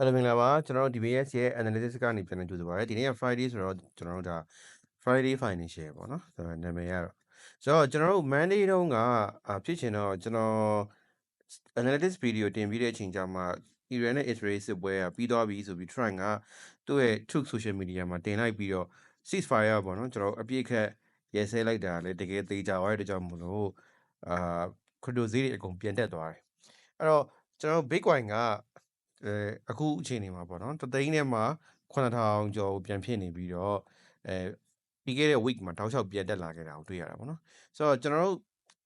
ဟယ်လိုမင်္ဂလာပါကျွန်တော်တို့ DBS ရဲ့ analytics ကနေပြန်လည်ကြိုဆိုပါရစေဒီနေ့က Friday ဆိုတော့ကျွန်တော်တို့ဒါ Friday financial ပေါ့နော်ဆိုတော့နာမည်ကတော့ဆိုတော့ကျွန်တော်တို့ Monday တုန်းကအာဖြစ်ချင်တော့ကျွန်တော် analytics video တင်ပြီးတဲ့အချိန်ကျမှ Iran နဲ့ Israel စစ်ပွဲကပြီးသွားပြီဆိုပြီး Trump ကသူ့ရဲ့ Truth social media မှာတင်လိုက်ပြီးတော့ ceasefire ပေါ့နော်ကျွန်တော်တို့အပြစ်ခတ်ရဲစဲလိုက်တာလည်းတကယ်သေးကြသွားတဲ့အတွက်ကြောင့်မလို့အာ crypto ဈေးတွေအကုန်ပြန်တက်သွားတယ်အဲ့တော့ကျွန်တော်တို့ Bitcoin က အဲအခုအချိန်နေမှာပေါ့နော်တသိန်းထဲမှာ9000ကျော်ကိုပြန်ဖြစ်နေပြီးတော့အဲပြီးခဲ့တဲ့ week မှာတောက်လျှောက်ပြန်တက်လာခဲ့တာကိုတွေ့ရတာပေါ့နော်ဆိုတော့ကျွန်တော်တို့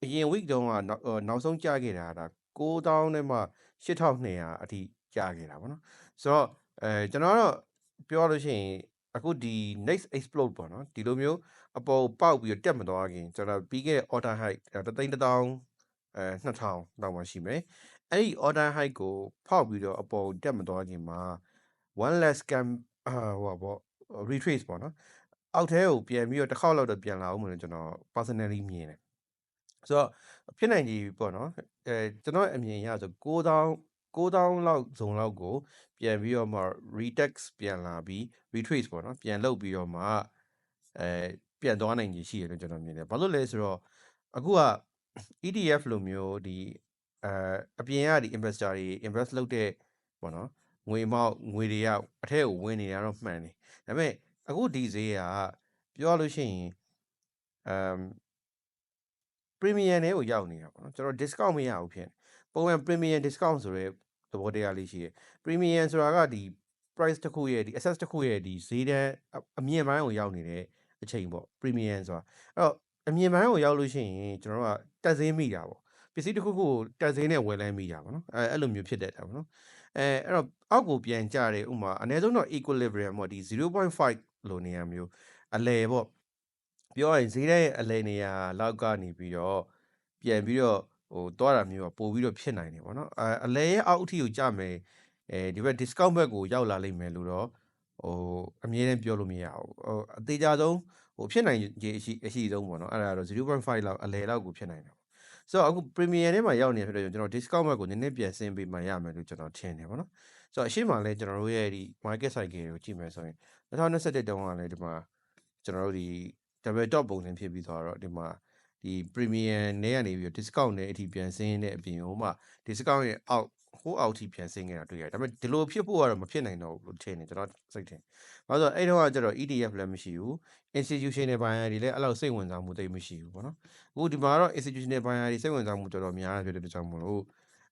အရင် week တုန်းကနောက်အော်နောက်ဆုံးကြာခဲ့တာဒါ9000နဲ့မှ8200အထိကြာခဲ့တာပေါ့နော်ဆိုတော့အဲကျွန်တော်တော့ပြောလို့ရှိရင်အခုဒီ next explode ပေါ့နော်ဒီလိုမျိုးအပေါ်ပေါက်ပြီးတော့တက်မသွားခင်ကျွန်တော်ပြီးခဲ့တဲ့ order high တသိန်းတစ်တောင်းအဲ2000လောက်မှရှိမယ် အဲ့ဒီ order high ကိုဖောက်ပြီးတော့အပေါ်တက်မသွားခင်မှာ one less scam အာဟိုပါပေါ့ retrace ပေါ့နော်အောက်ထဲကိုပြန်ပြီးတော့တစ်ခေါက်လောက်တော့ပြန်လာအောင်မလို့ကျွန်တော် personally မြင်တယ်ဆိုတော့ဖြစ်နိုင်ကြီးပေါ့နော်အဲကျွန်တော်အမြင်အရဆို9000 9000လောက်ဇုံလောက်ကို ပြန်ပြီးတော့မှ retext ပြန်လာပြီး retrace ပေါ့နော်ပြန်လုပ်ပြီးတော့မှအဲပြန်သွားနိုင်ကြီးရှိတယ်လို့ကျွန်တော်မြင်တယ်ဘာလို့လဲဆိုတော့အခုက ETF လိုမျိုးဒီ အဲအပြင်ကဒီ investor တွေ invest လုပ်တဲ့ပေါ့နော်ငွေမောက်ငွေတွေကအထက်ကိုဝင်နေတာတော့မှန်တယ်ဒါပေမဲ့အခုဒီဈေးကပြောရလို့ရှိရင်အမ် premium တွေကိုရောက်နေတာပေါ့နော်ကျွန်တော် discount မရဘူးဖြစ်နေပုံမှန် premium discount ဆိုရဲသဘောတရားလေးရှိရယ် premium ဆိုတာကဒီ price တစ်ခုရဲ့ဒီ access တစ်ခုရဲ့ဒီဈေးတန်းအအမြင့်ပိုင်းကိုရောက်နေတဲ့အချိန်ပေါ့ premium ဆိုတာအဲ့တော့အမြင့်ပိုင်းကိုရောက်လို့ရှိရင်ကျွန်တော်တို့ကတက်ဈေးမိတာပေါ့ ပစ္စည်းတစ်ခုခုကိုတက်ဈေးနဲ့ဝယ်လဲမိတာပေါ့နော်အဲအဲ့လိုမျိုးဖြစ်တတ်တာပေါ့နော်အဲအဲ့တော့အောက်ကိုပြန်ကြတယ်ဥပမာအနည်းဆုံးတော့ equilibrium ပေါ့ဒီ0.5လိုနေရာမျိုးအလဲပေါ့ပြောရရင်ဈေးတဲ့ရဲ့အလဲနေရာလောက်ကနေပြီးတော့ပြန်ပြီးတော့ဟိုသွားတာမျိုးကပို့ပြီးတော့ဖြစ်နိုင်တယ်ပေါ့နော်အဲအလဲရဲ့အောက်အထိကိုကြမယ်အဲဒီဘက် discount ဘက်ကိုရောက်လာလိမ့်မယ်လို့တော့ဟိုအမြဲတမ်းပြောလို့မရဘူးဟိုအသေးကြဆုံးဟိုဖြစ်နိုင်ခြေအရှိအရှိဆုံးပေါ့နော်အဲ့ဒါကတော့0.5လောက်အလဲလောက်ကိုဖြစ်နိုင်တာပေါ့ ဆိုတော့အခု premium ထဲမှာရောက်နေတဲ့ဖြစ်တော့ကျွန်တော် discount ဘက်ကိုနည်းနည်းပြန်ဆင်းပေးမှရမယ်လို့ကျွန်တော်ထင်တယ်ပေါ့နော်ဆိုတော့အရှိမလဲကျွန်တော်တို့ရဲ့ဒီ market cycle ကိုကြည့်မယ်ဆိုရင်2021တုန်းကလည်းဒီမှာကျွန်တော်တို့ဒီ double top ပုံစံဖြစ်ပြီးသွားတော့ဒီမှာ ဒီ premium နဲ့ကနေပြီးတော့ discount နဲ့အထိပြန်ဆင်းတဲ့အပြင်ဟိုမှာ discount ရဲ့အောက်ဟိုအောက်ထိပြန်ဆင်းနေတာတွေ့ရတယ်ဒါပေမဲ့ဒီလိုဖြစ်ဖို့ကတော့မဖြစ်နိုင်တော့ဘူးလို့ထင်တယ်ကျွန်တော်စိတ်ထင်ဘာလို့လဲဆိုတော့အဲ့တော့ကကျတော့ ETF လည်းမရှိဘူး institutional buyer တွေလည်းအဲ့လောက်စိတ်ဝင်စားမှုတိတ်မရှိဘူးပေါ့နော်အခုဒီမှာတော့ institutional buyer တွေစိတ်ဝင်စားမှုတော်တော်များတယ်ဖြစ်တဲ့အတွက်ကြောင့်မလို့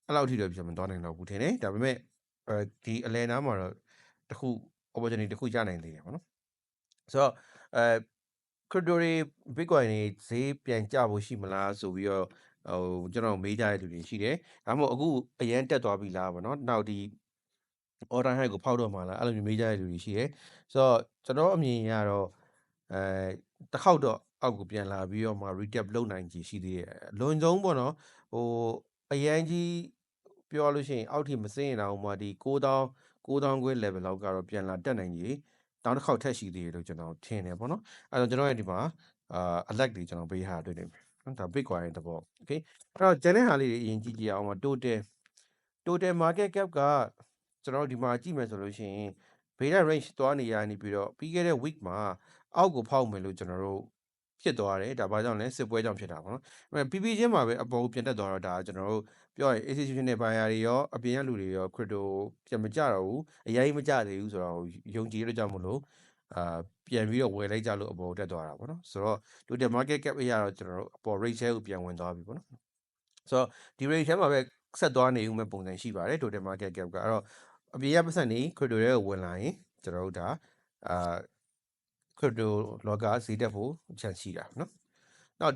အဲ့လောက်ထိတော့ပြန်မသွားနိုင်တော့ဘူးထင်တယ်ဒါပေမဲ့အဲဒီအလဲနားမှာတော့တခု opportunity တခုရနိုင်သေးတယ်ပေါ့နော်ဆိုတော့အဲ crypto တွေ bitcoin တွေဈေးပြန်ကျဖို့ရှိမလားဆိုပြီးတော့ဟိုကျွန်တော်မေးကြတဲ့လူတွေရှိတယ်ဒါမှမဟုတ်အခုအရန်တက်သွားပြီလားပေါ့နော်နောက်ဒီ order high ကိုဖောက်တော့မှာလားအဲ့လိုမျိုးမေးကြတဲ့လူတွေရှိတယ်ဆိုတော့ကျွန်တော်အမြင်ရတော့အဲတစ်ခေါက်တော့အောက်ကိုပြန်လာပြီးတော့မှ retap လုပ်နိုင်ကြရှိသေးတယ်လွန်ဆုံးပေါ့နော်ဟိုအရန်ကြီးပြောလို့ရှိရင်အောက်ထိမစင်းရင်တော့မှဒီ9000 9000ခွဲ level လောက်ကတော့ပြန်လာတက်နိုင်ကြီး တောင်းတစ်ခေါက်ထက်ရှိသေးတယ်လို့ကျွန်တော်ထင်တယ်ပေါ့နော်အဲ့တော့ကျွန်တော်ရဲ့ဒီမှာအာ alert တွေကျွန်တော်ပေးထားတွေ့နေမယ်နော်ဒါ bitcoin တဘော okay အဲ့တော့ကျန်တဲ့ဟာလေးတွေအရင်ကြည့်ကြည့်အောင်ပါ total total market cap ကကျွန်တော်တို့ဒီမှာကြည့်မယ်ဆိုလို့ရှိရင် beta range သွားနေရနေပြီးတော့ပြီးခဲ့တဲ့ week မှာအောက်ကိုဖောက်မယ်လို့ကျွန်တော်တို့ ဖြစ်သွားတယ်ဒါဘာကြောင့်လဲစစ်ပွဲကြောင့်ဖြစ်တာပေါ့နော်အဲ့ PP ချင်းမှာပဲအပေါ်ပြန်တက်သွားတော့ဒါကျွန်တော်တို့ပြောရင် institutional buyer တွေရောအပြင်ကလူတွေရော crypto ပြန်မကြတော့ဘူးအရင်မကြသေးဘူးဆိုတော့ယုံကြည်ရကြမလို့အာပြန်ပြီးတော့ဝယ်လိုက်ကြလို့အပေါ်တက်သွားတာပေါ့နော်ဆိုတော့ total market cap အရာတော့ကျွန်တော်တို့အပေါ် rate share ကိုပြန်ဝင်သွားပြီပေါ့နော်ဆိုတော့ဒီ rate share မှာပဲဆက်သွားနေဦးမဲ့ပုံစံရှိပါတယ် total market cap ကအဲ့တော့အပြင်ရပတ်စံနေ crypto တွေကိုဝင်လာရင်ကျွန်တော်တို့ဒါအာ crypto လောကဈေးတက်ဖို့ချန်ရှိတာနော်နောက်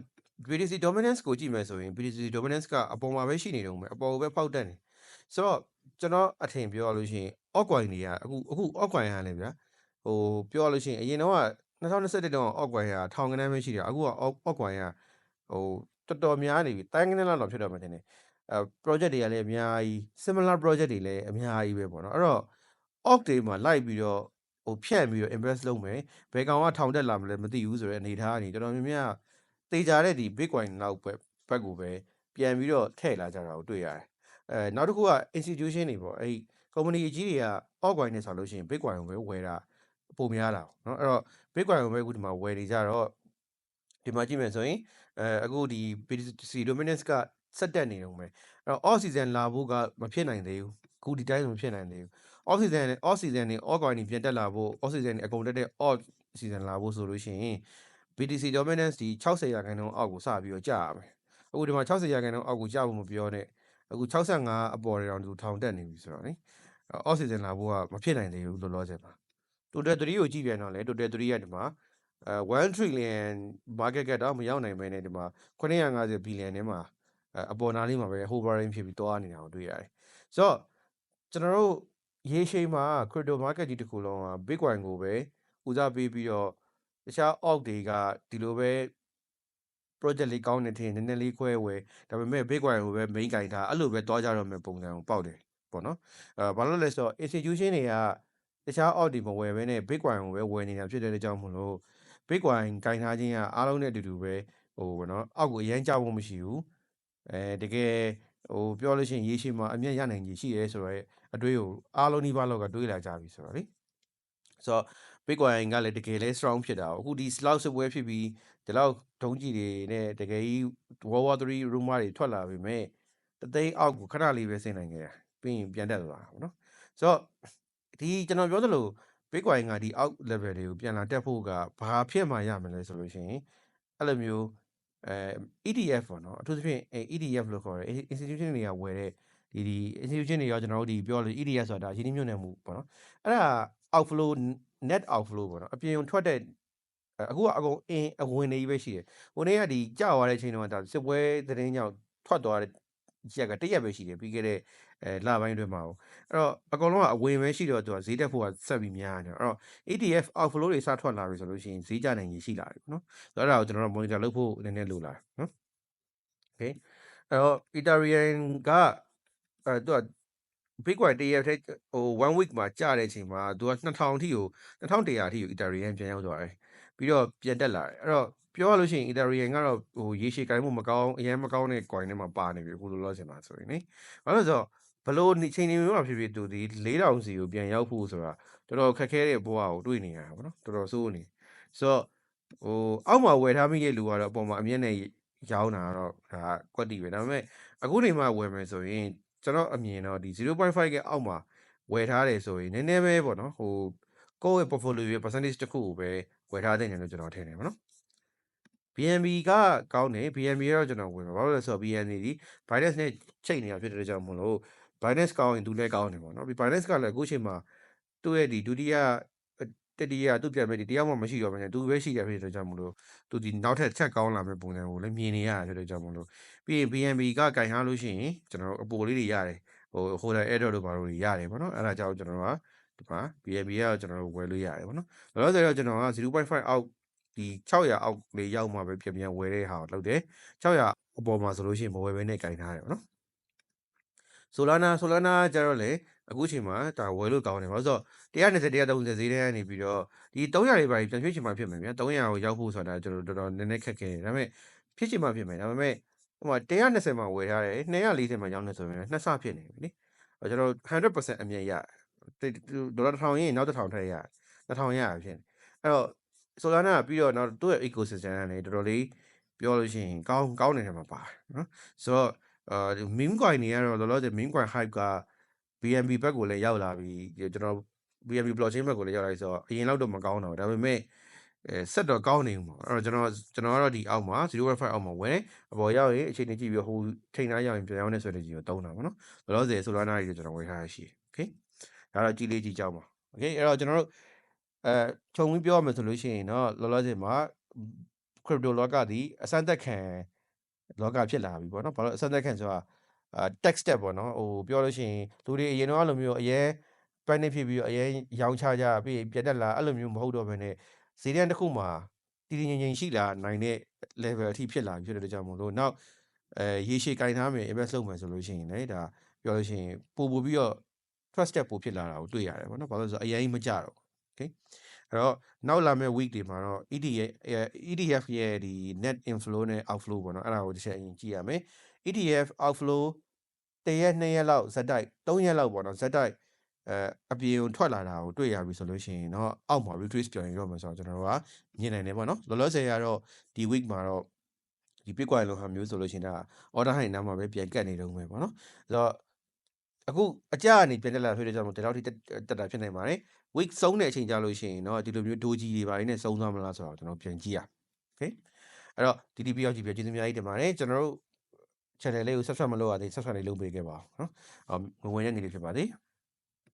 BTC dominance ကိုကြည့်မယ်ဆိုရင် BTC dominance ကအပေါ်မှာပဲရှိနေတုံးပဲအပေါ်ကိုပဲဖောက်တက်နေဆိုတော့ကျွန်တော်အထင်ပြောရလို့ရှိရင် altcoin တွေကအခုအခု altcoin ဟာလည်းဗျာဟိုပြောရလို့ရှိရင်အရင်တော့က2021တုန်းက altcoin ဟာထောင်ကနန်းပဲရှိတယ်အခုက altcoin ကဟိုတော်တော်များနေပြီတိုင်းကနန်းလောက်တော့ဖြစ်တော့မှတင်တယ်အဲ project တွေကလည်းအများကြီး similar project တွေလည်းအများကြီးပဲပေါ့နော်အဲ့တော့ org တွေမှာလိုက်ပြီးတော့ ဟိုဖြန့်ပြီးတော့ invest လုပ်မယ်ဘယ်ကောင်ကထောင်တက်လာမလဲမသိဘူးဆိုတဲ့အနေအထားကနေတော်တော်များများတေချာတဲ့ဒီ bitcoin နောက်ဘက်ဘက်ကိုပဲပြန်ပြီးတော့ထည့်လာကြတာကိုတွေ့ရတယ်အဲနောက်တစ်ခုက institution တွေပေါ့အဲ့ကုမ္ပဏီအကြီးတွေက altcoin နဲ့ဆိုလို့ရှိရင် bitcoin ကိုပဲဝယ်တာပုံများတာပေါ့နော်အဲ့တော့ bitcoin ကိုပဲအခုဒီမှာဝယ်နေကြတော့ဒီမှာကြည့်မယ်ဆိုရင်အဲအခုဒီ BTC dominance ကဆက်တက်နေတော့မယ်အဲ့တော့ off season လာဖို့ကမဖြစ်နိုင်သေးဘူးအခုဒီတိုင်းမဖြစ်နိုင်သေးဘူး off season နဲ့ off season နဲ့ altcoin တွေပြန်တက်လာဖို့ off season နဲ့အကုန်တက်တဲ့ off season လာဖို့ဆိုလို့ရှိရင် BTC dominance ဒီ60ရာခိုင်နှုန်းအောက်ကိုစပြီးတော့ကျရမယ်အခုဒီမှာ60ရာခိုင်နှုန်းအောက်ကိုကျဖို့မပြောနဲ့အခု65အပေါ်တွေတောင်သူထောင်တက်နေပြီဆိုတော့နိ off season လာဖို့ကမဖြစ်နိုင်သေးဘူးလောလောဆယ်ပါ total 3ကိုကြည့်ပြန်တော့လေ total 3ကဒီမှာအဲ1 trillion market cap တော့မရောက်နိုင်ပဲねဒီမှာ950 billion ထဲမှာအဲအပေါ်နားလေးမှာပဲ hovering ဖြစ်ပြီးတွားနေတာကိုတွေ့ရတယ်ဆိုတော့ကျွန်တော်တို့ ရေရှည်မှာ crypto market ကြီးတစ်ခုလုံးက bitcoin ကိုပဲဦးစားပေးပြီးတော့တခြား alt တွေကဒီလိုပဲ project လေးကောင်းနေထင်နည်းနည်းလေးခွဲဝယ်ဒါပေမဲ့ bitcoin ကိုပဲ main ကင်ထားအဲ့လိုပဲတွားကြတော့မယ့်ပုံစံကိုပေါက်တယ်ပေါ့နော်အဲဘာလို့လဲဆိုတော့ institution တွေကတခြား alt တွေမဝယ်ဘဲနဲ့ bitcoin ကိုပဲဝယ်နေတာဖြစ်တဲ့အတွက်ကြောင့်မို့လို့ bitcoin ကင်ထားခြင်းကအားလုံးနဲ့အတူတူပဲဟိုဘောနော်အောက်ကိုအရန်ကြောက်ဖို့မရှိဘူးအဲတကယ်ဟိုပြောလို့ရှိရင်ရေရှည်မှာအမျက်ရနိုင်ကြီးရှိရဲဆိုတော့ အတွေးကိုအားလုံးနှိပါလောက်ကတွေးလာကြပြီဆိုတော့လေဆိုတော့ bitcoin ကလည်းတကယ်လဲ strong ဖြစ်တာအခုဒီ slot စပွဲဖြစ်ပြီးဒီလောက်ဒုံးကြီးတွေနဲ့တကယ်ကြီး World War 3 rumor တွေထွက်လာပြီမဲ့တသိန်းအောက်ကိုခဏလေးပဲဆင်းနိုင်ခဲ့တာပြီးရင်ပြန်တက်သွားတာပေါ့နော်ဆိုတော့ဒီကျွန်တော်ပြောသလို bitcoin ကဒီ out level တွေကိုပြန်လာတက်ဖို့ကဘာဖြစ်မှရမလဲဆိုလို့ရှိရင်အဲ့လိုမျိုးအဲ ETF ပေါ့နော်အထူးသဖြင့်အဲ ETF လို့ခေါ်တယ် institution တွေကဝယ်တဲ့ ဒီဒီ institution တွေရောကျွန်တော်တို့ဒီပြောလို့ ETF ဆိုတာဒါရင်းနှီးမြှုပ်နှံမှုပေါ့နော်အဲ့ဒါ outflow net outflow ပေါ့နော်အပြင်ထွက်တဲ့အခုကအကုန်အင်းအဝင်နေကြီးပဲရှိတယ်ဟိုနေ့ကဒီကြောက်သွားတဲ့အချိန်တော့ဒါစစ်ပွဲသတင်းကြောင့်ထွက်သွားတဲ့ရက်ကတရက်ပဲရှိတယ်ပြီးခဲ့တဲ့အဲလပိုင်းအတွင်းမှာပေါ့အဲ့တော့အကုန်လုံးကအဝင်ပဲရှိတော့သူကဈေးတက်ဖို့ကဆက်ပြီးများနေတယ်အဲ့တော့ ETF outflow တွေစထွက်လာပြီဆိုလို့ရှိရင်ဈေးကျနိုင်ကြီးရှိလာပြီပေါ့နော်ဆိုတော့အဲ့ဒါကိုကျွန်တော်တို့ monitor လုပ်ဖို့နည်းနည်းလိုလာတယ်နော် okay အဲ့တော့ Ethereum က အဲသူက Bitcoin တရက်ထဲဟို1 week မှာကျတဲ့အချိန်မှာသူက2000အထိကို2100အထိကို Ethereum ပြန်ရောက်သွားတယ်ပြီးတော့ပြန်တက်လာတယ်အဲ့တော့ပြောရလို့ရှိရင် Ethereum ကတော့ဟိုရေရှည်ကိုင်းမှုမကောင်းအရင်မကောင်းတဲ့ coin တွေမှာပါနေပြီအခုလောလောဆယ်မှာဆိုရင်နိဘာလို့လဲဆိုတော့ဘလို့ချိန်နေမျိုးမှာဖြစ်ဖြစ်သူဒီ4000စီကိုပြန်ရောက်ဖို့ဆိုတာတော်တော်ခက်ခဲတဲ့ဘဝကိုတွေ့နေရတာပေါ့နော်တော်တော်ဆိုးနေဆိုတော့ဟိုအောက်မှာဝယ်ထားမိတဲ့လူကတော့အပေါ်မှာအမျက်နဲ့ရောင်းတာကတော့ဒါကွက်တီပဲဒါပေမဲ့အခုနေမှဝယ်မယ်ဆိုရင် ကျွန်တော်အမြင်တော့ဒီ0.5ကအောက်မှာဝယ်ထားတယ်ဆိုရင်နည်းနည်းပဲပေါ့နော်ဟိုကိုယ့်ရဲ့ portfolio ရဲ့ percentage တစ်ခုကိုပဲဝယ်ထားတဲ့နေလို့ကျွန်တော်ထင်တယ်ပေါ့နော် BNB ကကောင်းတယ် BNB ကတော့ကျွန်တော်ဝင်ပါဘာလို့လဲဆိုတော့ BNB ဒီ Binance နဲ့ချိန်နေတာဖြစ်တဲ့ကြောင့်မလို့ Binance ကောင်းရင်သူလည်းကောင်းတယ်ပေါ့နော်ဒီ Binance ကလည်းအခုချိန်မှာသူ့ရဲ့ဒီဒုတိယ တတိယသူ့ပြန်မဲ့ဒီတရားမှမရှိတော့ဘဲနဲ့သူပဲရှိရဖြစ်တဲ့ကြောင့်မလို့သူဒီနောက်ထပ်ချက်ကောင်းလာမဲ့ပုံစံကိုလည်းမြင်နေရတာဖြစ်တဲ့ကြောင့်မလို့ပြီးရင် BNB ကကင်ထားလို့ရှိရင်ကျွန်တော်တို့အပိုလေးတွေရတယ်ဟို holder error တို့ဘာလို့တွေရတယ်ပေါ့နော်အဲ့ဒါကြောင့်ကျွန်တော်ကဒီမှာ BNB ကကျွန်တော်တို့ဝယ်လို့ရတယ်ပေါ့နော်လောလောဆယ်တော့ကျွန်တော်က0.5အောက်ဒီ600အောက်လေးရောက်မှပဲပြန်ပြန်ဝယ်တဲ့ဟာကိုလုပ်တယ်600အပေါ်မှာဆိုလို့ရှိရင်မဝယ်ဘဲနဲ့ကင်ထားတယ်ပေါ့နော် Solana Solana ကျတော့လေ အခုချိန်မှာဒါဝယ်လို့ကောင်းတယ်ဘာလို့ဆိုတော့120 130ဈေးထဲကနေပြီးတော့ဒီ300တွေပါပြန်ရွှေ့ချင်မှဖြစ်မယ်ဗျာ300ကိုရောက်ဖို့ဆိုတာကျွန်တော်တော်တော်နည်းနည်းခက်ခဲတယ်ဒါပေမဲ့ဖြစ်ချင်မှဖြစ်မယ်ဒါပေမဲ့ဟိုမှာ120မှာဝယ်ထားတယ်240မှာရောင်းနေဆိုရင်နှစ်ဆဖြစ်နေပြီလေအဲကျွန်တော်100%အမြင်ရဒေါ်လာ1000ရင်းနောက်1000ထည့်ရ2000ရဖြစ်နေအဲ့တော့ Solana ကပြီးတော့နောက်သူ့ရဲ့ ecosystem ကလည်းတော်တော်လေးပြောလို့ရှိရင်ကောင်းကောင်းနေတယ်မှာပါတယ်နော်ဆိုတော့အာ meme coin တွေကတော့လောလောဆယ် meme coin hype က BNB ဘက်ကိုလည်းရောက်လာပြီကျွန်တော် BNB blockchain ဘက်ကိုလည်းရောက်လာပြီဆိုတော့အရင်လောက်တော့မကောင်းတော့ဒါပေမဲ့အဲဆက်တော့ကောင်းနေမှာအဲ့တော့ကျွန်တော်ကျွန်တော်ကတော့ဒီအောက်မှာ0.5အောက်မှာဝယ်အပေါ်ရောက်ရင်အချိန်နဲ့ကြည့်ပြီးဟိုထိန်သားရောက်ရင်ပြန်ရောက်နေဆိုတဲ့ကြီးကိုတုံးတာပေါ့နော်လောလောဆယ် Solana တွေကျွန်တော်ဝယ်ထားရရှိโอเคဒါတော့ကြည်လေးကြည့်ကြောင်းပါโอเคအဲ့တော့ကျွန်တော်တို့အဲခြုံပြီးပြောရမယ်ဆိုလို့ရှိရင်တော့လောလောဆယ်မှာ crypto လောကသည်အစမ်းသက်ခံလောကဖြစ်လာပြီပေါ့နော်ဘာလို့အစမ်းသက်ခံဆိုတာအာ text step ပေါ့နော်ဟိုပြောလို့ရှိရင်လူတွေအရင်တော့အဲ့လိုမျိုးအရင် panic ဖြစ်ပြီးတော့အရင်ရောင်းချကြပြီးပြတ်တက်လာအဲ့လိုမျိုးမဟုတ်တော့ဘဲနဲ့ဈေးတန်းတစ်ခုမှာတည်တည်ငြိမ်ငြိမ်ရှိလာနိုင်တဲ့ level အထိဖြစ်လာပြီဖြစ်တဲ့ကြောင့်မို့လို့နောက်အဲရေရှည်ကင်ထားမယ် invest လုပ်မယ်ဆိုလို့ရှိရင်လည်းဒါပြောလို့ရှိရင်ပို့ပို့ပြီးတော့ trust step ပို့ဖြစ်လာတာကိုတွေ့ရတယ်ပေါ့နော်ဘာလို့လဲဆိုတော့အရင်မကြတော့ okay အဲ့တော့နောက်လာမယ့် week တွေမှာတော့ ETF ETF ရဲ့ဒီ net inflow နဲ့ outflow ပေါ့နော်အဲ့ဒါကိုတစ်ချက်အရင်ကြည့်ရမယ် ETF outflow တရက်နှစ်ရက်လောက်ဇက်တိုက်၃ရက်လောက်ပေါ့နော်ဇက်တိုက်အဲအပြင်ကိုထွက်လာတာကိုတွေ့ရပြီဆိုလို့ရှိရင်တော့အောက်မှာ retrace ပြန်ရင်တော့မှာဆိုတော့ကျွန်တော်တို့ကမြင်နိုင်တယ်ပေါ့နော်လောလောဆယ်ကတော့ဒီ week မှာတော့ဒီ Bitcoin လိုဟာမျိုးဆိုလို့ရှိရင်ဒါ order high နားမှာပဲပြန်ကတ်နေတော့မယ်ပေါ့နော်အဲ့တော့အခုအကြကနေပြန်တက်လာဖြစ်တဲ့ကြောင့်မို့ဒီလောက်ထိတက်တက်တာဖြစ်နိုင်ပါတယ် week ဆုံးတဲ့အချိန်ကြာလို့ရှိရင်တော့ဒီလိုမျိုးဒိုးကြီးတွေပါနေနဲ့စုံသွားမလားဆိုတော့ကျွန်တော်ပြန်ကြည့်ရ okay အဲ့တော့ DDP ရောက်ကြည့်ပြကျေးဇူးအများကြီးတင်ပါတယ်ကျွန်တော်တို့ channel လေးကို subscribe မလုပ်ရသေး subscribe လေးလုပ်ပေးခဲ့ပါဦးနော်အော်ငဝင်တဲ့နေလေးဖြစ်ပါသေး